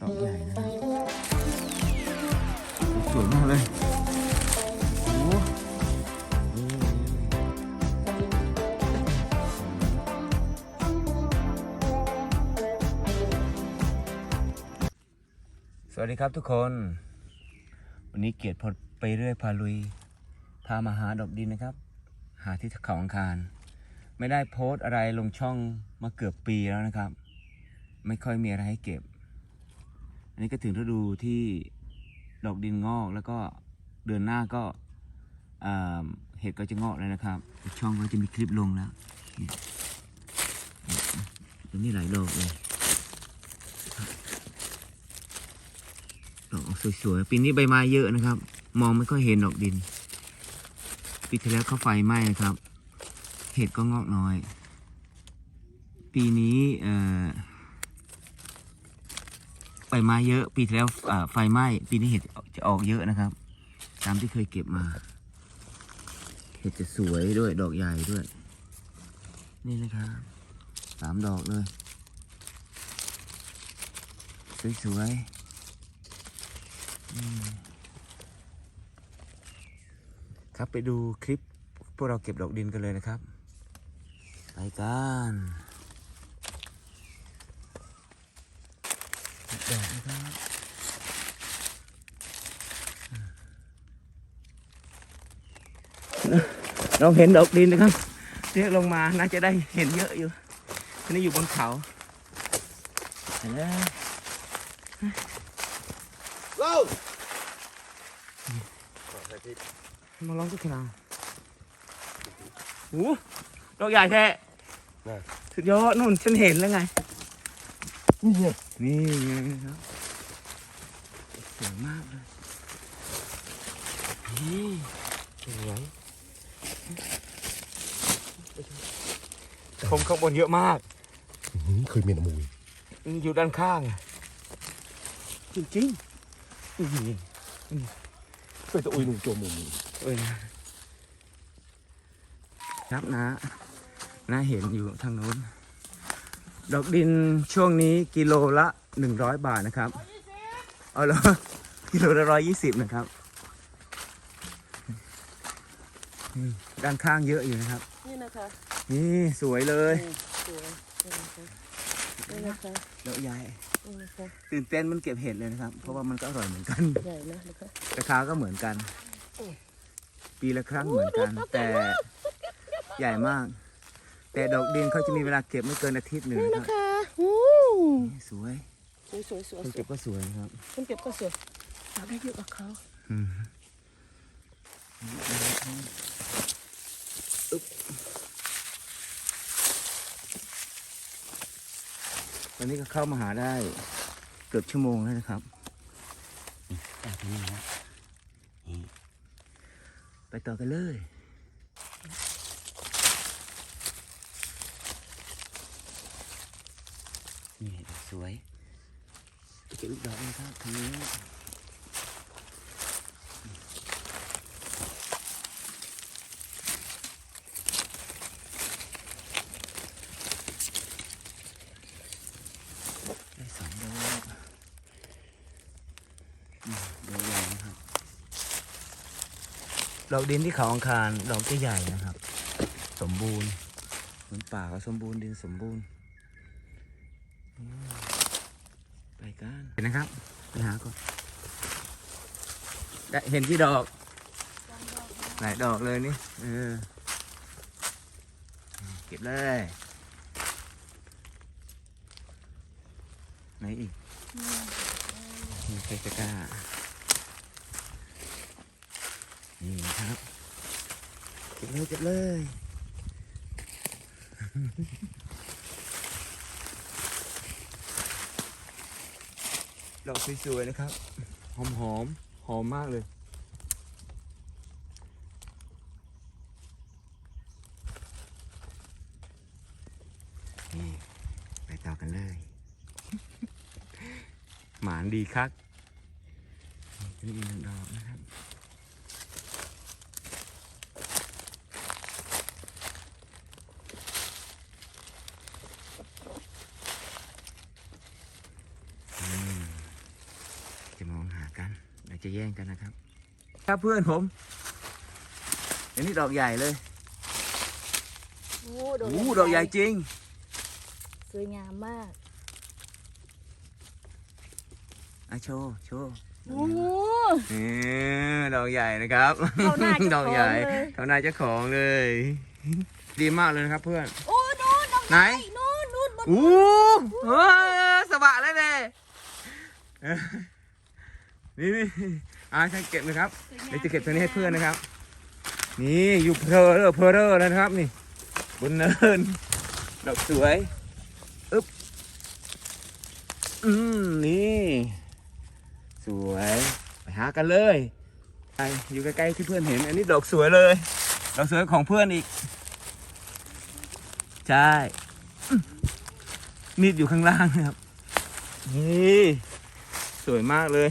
ดอกใหญ่นะสวยมากเลยโอ้โหสวัสดีครับทุกคน วันนี้เกียรติพดไปเรื่อยพาลุย พามาหาดอกดินนะครับ หาที่เขาอังคาร ไม่ได้โพสต์อะไรลงช่องมาเกือบปีแล้วนะครับ ไม่ค่อยมีอะไรให้เก็บ อันนี้ก็ถึงฤดูที่ดอกดินงอกแล้วก็เดือนหน้าก็เห็ดก็จะงอกแล้วนะครับ ช่องก็จะมีคลิปลงแล้วนี่ยตรงนี้หลายดอกเลยดอกสวยๆปีนี้ใบไม้เยอะนะครับ มองไม่ค่อยเห็นดอกดินปีที่แล้วเขาไฟไหม้นะครับ เห็ดก็งอกน้อย ปีนี้เอ่อ ใบไม้เยอะ ปีที่แล้วไฟไหม้ปีนี้เห็ดจะออกเยอะนะครับ ตามที่เคยเก็บมา เห็ดจะสวยด้วยดอกใหญ่ด้วย นี่นะครับสามดอกเลย สวยๆครับไปดูคลิปพวกเราเก็บดอกดินกันเลยนะครับ ไปกัน ดอกนะครับเราเห็นดอกดินนะครับเรียกลงมาน่าจะได้เห็นเยอะอยู่อันนี้อยู่บนเขาเห็นแล้วมาลองทุกทีนะโอ้ดอกใหญ่แท้น่ะสุดยอดนู่นฉันเห็นแล้วไง นี่ไงนี่ไงครับสวยมากเลยนี่สวยชมข้างบนเยอะมากอื้อหือเคยมีน้ำมูยอยู่ด้านข้างอะจริงๆนี่เคยจะอุยหนุ่มโจมูมูเอ้ยนะครับนะนะเห็นอยู่ทางโน้น ดอกดินช่วงนี้กิโลละหนึ่งร้อยบาทนะครับเอาเหรอกิโลละร้อยยี่สิบนะครับอืมด้านข้างเยอะอยู่นะครับ นี่นะคะนี่สวยเลยนี่สวยนี่นะคะดอกใหญ่นี่นะคะตื่นเต้นมันเก็บเห็ดเลยนะครับ เพราะว่ามันก็อร่อยเหมือนกันใหญ่นะนะคะราคาก็เหมือนกัน ปีละครั้งเหมือนกัน แต่ใหญ่มาก แต่ดอกดินเขาจะมีเวลาเก็บไม่เกินอาทิตย์หนึ่งนี่นะนะครับคะอู้นี่สวยสวยสวยสวยคนสวเก็ยบก็สวยนะครับคนเก็บก็สวยตัดได้เยอะกว่าเขาอืมอึ๊บตอนนี้ก็เข้ามาหาได้เกือบชั่วโมงแล้วนะครับจากตรงนี้นะนี่ไปต่อกันเลย นี่สวย ไปเก็บอีกดอกนึงครับทีนี้ได้สองดอกดอกใหญ่นะครับดอกดินที่เขาอังคารดอกจะใหญ่นะครับ สมบูรณ์เหมือนป่าก็สมบูรณ์ดินสมบูรณ์ อืมไปกันเห็นนะครับไปหาก่อนได้เห็นที่ดอก หลายดอกเลยนี่ เออ เก็บเลยไหนอีกมีใครจะกล้า นี่ครับ เก็บเลยเก็บเลย ดอกสวยๆนะครับ หอมหอมๆหอมมากเลย นี่ไปต่อกันเลย หมานดีคักนี่อีกหนึ่งดอกนะครับอืม จะแย่งกันนะครับ ครับเพื่อนผมอันนี้ดอกใหญ่เลยโอ้โอ้ดอกใหญ่จริง สวยงามมากอะโชว์โชว์โอ้เออดอกใหญ่นะครับเข้าหน้าเจ้าของดอกใหญ่เลยเขาหน้าเจ้าของเลย ดีมากเลยนะครับเพื่อน โอ้นู่นดอกไหนนู่นนู่นบนอู้เฮ้ยสบะเลยเนี่ยเออ นี่นี่อ่าฉันเก็บนะครับเดี๋ยวจะเก็บตัวนี้ให้เพื่อนนะครับ นี่อยู่เพลอเรอเพลอเรอแล้วนะครับ นี่ บนเนินดอกสวยอึ๊บอืมนี่ สวยไปหากันเลยไปอยู่ใกล้ๆที่เพื่อนเห็น อันนี้ดอกสวยเลยดอกสวยของเพื่อนอีก ใช่อืมมีดอยู่ข้างล่างนะครับนี่สวยมากเลย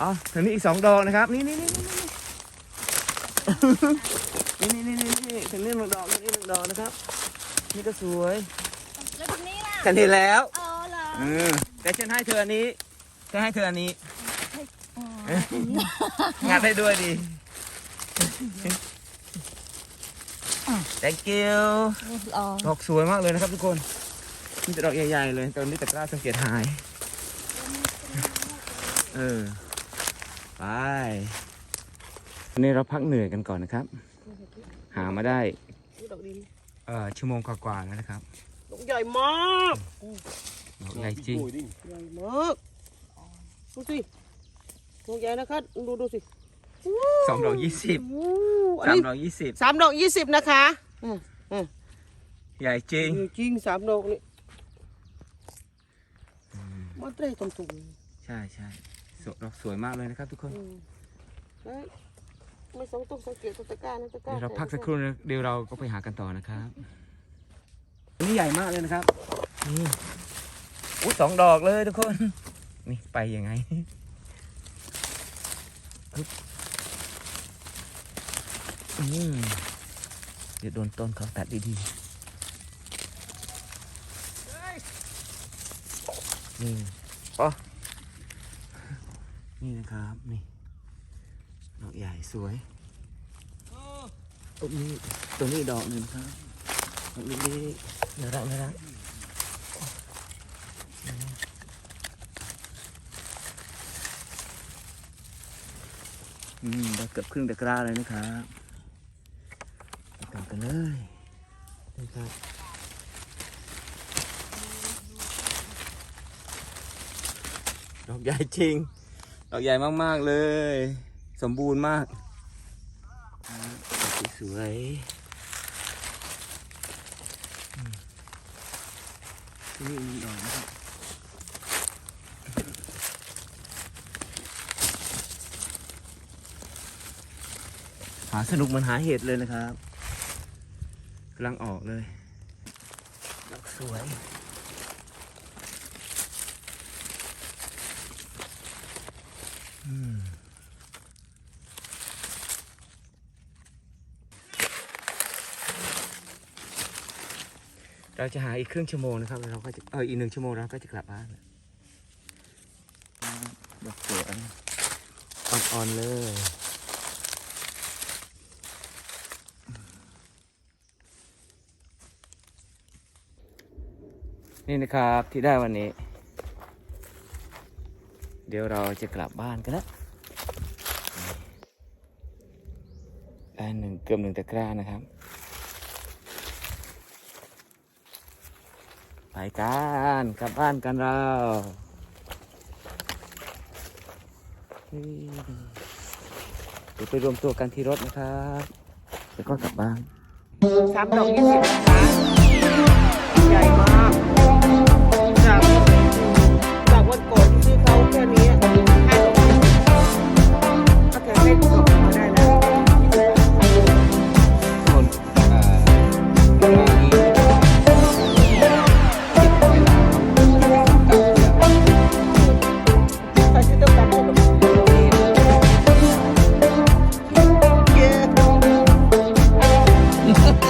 อ๋อทางนี้อีกสองดอกนะครับนี่นี่นี่นี่นี่นี่นี่นี่นี่ทางนี้หนึ่งดอกทางนี้หนึ่งดอกนะครับ นี่ก็สวยแล้วตรงนี้ล่ะฉันเห็นแล้วเออเหรอเออแต่ฉันให้เธออันนี้ฉันให้เธออันนี้อ๋องัดให้ด้วยดี thank you ลองดอกสวยมากเลยนะครับทุกคนนี่แต่ดอกใหญ่ๆเลยตอนนี้ตะกร้าสังเกตหาย เออ ไปวันนี้เราพักเหนื่อยกันก่อนนะครับ หามาได้ดอกดินเอ่อชั่วโมงกว่าๆแล้วนะครับดอกใหญ่มากดอกใหญ่จริงโอ้ยดิใหญ่มากดูสิดอกใหญ่นะครับดูดูสิสองดอกยี่สิบโอ้อันสามนี้ดอกยี่สิบสามดอกยี่สิบนะคะอืมอืมใหญ่จริงจริงสามดอกนี่มันเตะตรงตุ่มใช่ใช่ สวยดอกสวยมากเลยนะครับทุกคนไม่สองต้องสังเกตตัวตะกร้านะตะกร้าเดี๋ยวเราพักสักครู่นะเดี๋ยวเราก็ไปหากันต่อนะครับอันนี้ใหญ่มากเลยนะครับนี่อุ้ยสองดอกเลยทุกคน นี่ไปยังไงปึ๊บอืมเดี๋ยวโดนต้นเขาตัดดีๆนี่ปอ นี่นะครับนี่ดอกใหญ่สวยตรงนี้ตรงนี้ดอกหนึ่งครับดอกนี้น่ารักน่ารักอืมได้เกือบครึ่งตะกร้าเลยนะครับไปกันกันเลยนะครับดอกใหญ่จริง ดอกใหญ่มากๆเลย สมบูรณ์มากสวยอืมนี่มีดอกนะครับหาสนุกเหมันหาเห็ดเลยนะครับกำลังออกเลยดอกสวย เราจะหาอีกครึ่งชั่วโมงนะครับแล้วเราก็จะเอออีกหนึ่งชั่วโมงเราก็จะกลับบ้านดอกสวยอ่อนๆเลยนี่นะครับที่ได้วันนี้ เดี๋ยวเราจะกลับบ้านกันแล้วได้หนึ่งเกือบหนึ่งตะกร้านะครับ ไปกันกลับบ้านกันเราเดี๋ยวไปรวมตัวกันที่รถนะครับแล้วก็กลับบ้านสามดอกยี่สิบนะคะใหญ่ Ha ha!